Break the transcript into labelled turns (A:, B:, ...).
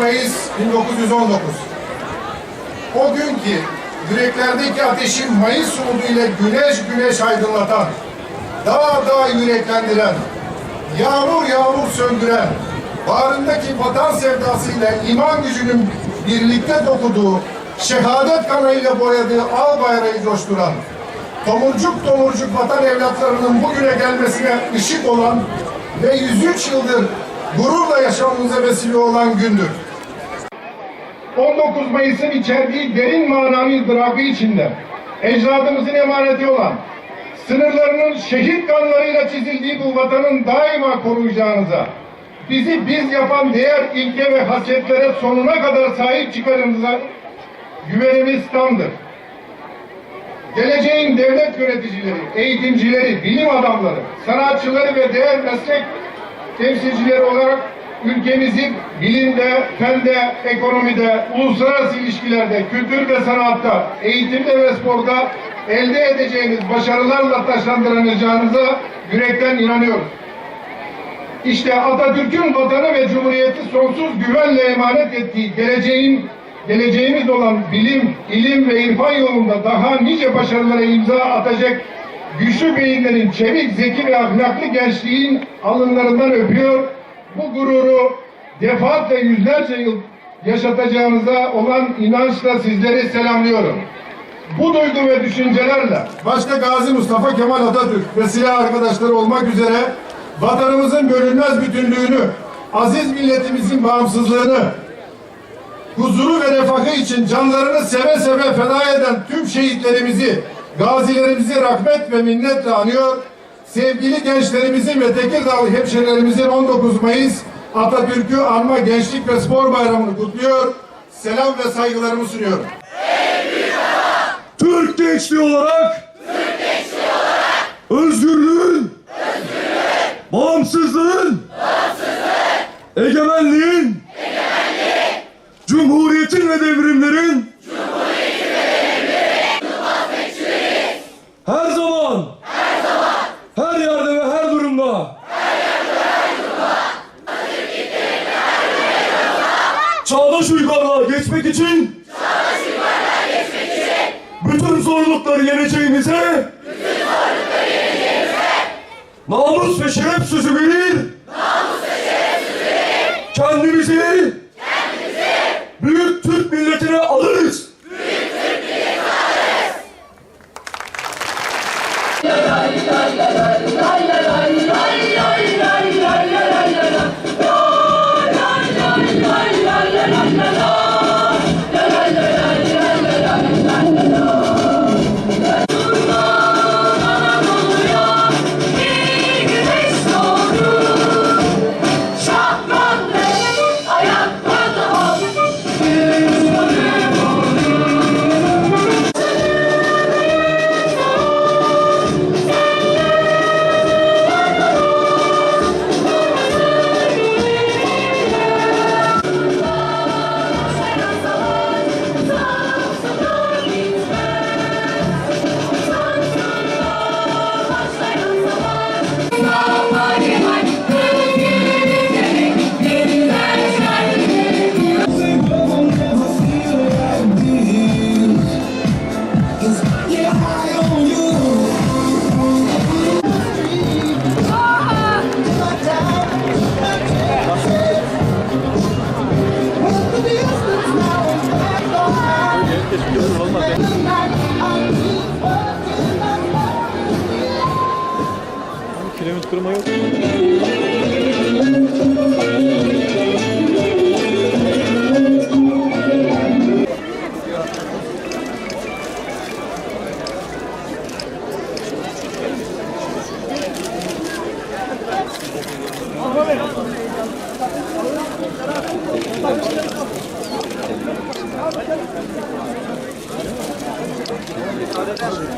A: Mayıs 1919. O gün ki yüreklerdeki ateşi Mayıs umuduyla güneş güneş aydınlatan, dağ dağ yüreklendiren, yağmur yağmur söndüren, bağrındaki vatan sevdasıyla iman gücünün birlikte dokuduğu, şehadet kanıyla boyadığı al bayrağı coşturan, tomurcuk tomurcuk vatan evlatlarının bugüne gelmesine ışık olan ve 103 yıldır gururla yaşamımıza vesile olan gündür. 19 Mayıs'ın içerdiği derin manavi ızdırabı içinde ecdadımızın emaneti olan sınırlarının şehit kanlarıyla çizildiği bu vatanın daima koruyacağınıza bizi biz yapan değer, ilke ve hasletlere sonuna kadar sahip çıkarınıza güvenimiz tamdır. Geleceğin devlet yöneticileri, eğitimcileri, bilim adamları, sanatçıları ve değer meslek temsilcileri olarak ülkemizi bilimde, fende, ekonomide, uluslararası ilişkilerde, kültür ve sanatta, eğitimde ve sporda elde edeceğiniz başarılarla taşlandırılacağınıza yürekten inanıyoruz. İşte Atatürk'ün vatanı ve cumhuriyeti sonsuz güvenle emanet ettiği geleceğin geleceğimiz olan bilim, ilim ve irfan yolunda daha nice başarılara imza atacak güçlü beyinlerin çevik, zeki ve ahlaklı gençliğin alınlarından öpüyor. Bu gururu defaatle yüzlerce yıl yaşatacağınıza olan inançla sizleri selamlıyorum. Bu duygu ve düşüncelerle başta Gazi Mustafa Kemal Atatürk ve silah arkadaşları olmak üzere vatanımızın bölünmez bütünlüğünü, aziz milletimizin bağımsızlığını, huzuru ve refahı için canlarını seve seve feda eden tüm şehitlerimizi, gazilerimizi rahmet ve minnetle anıyor. Sevgili gençlerimizin ve Tekirdağlı hemşehrilerimizin 19 Mayıs Atatürk'ü anma gençlik ve spor bayramını kutluyor. Selam ve saygılarımı sunuyorum.
B: Türk gençliği olarak özgürlüğün, bağımsızlığın, çağdaş uygarlığa geçmek için bütün zorlukları yeneceğimize namus ve şeref sözü verir. Kendimizi büyük Türk
C: km por manhã.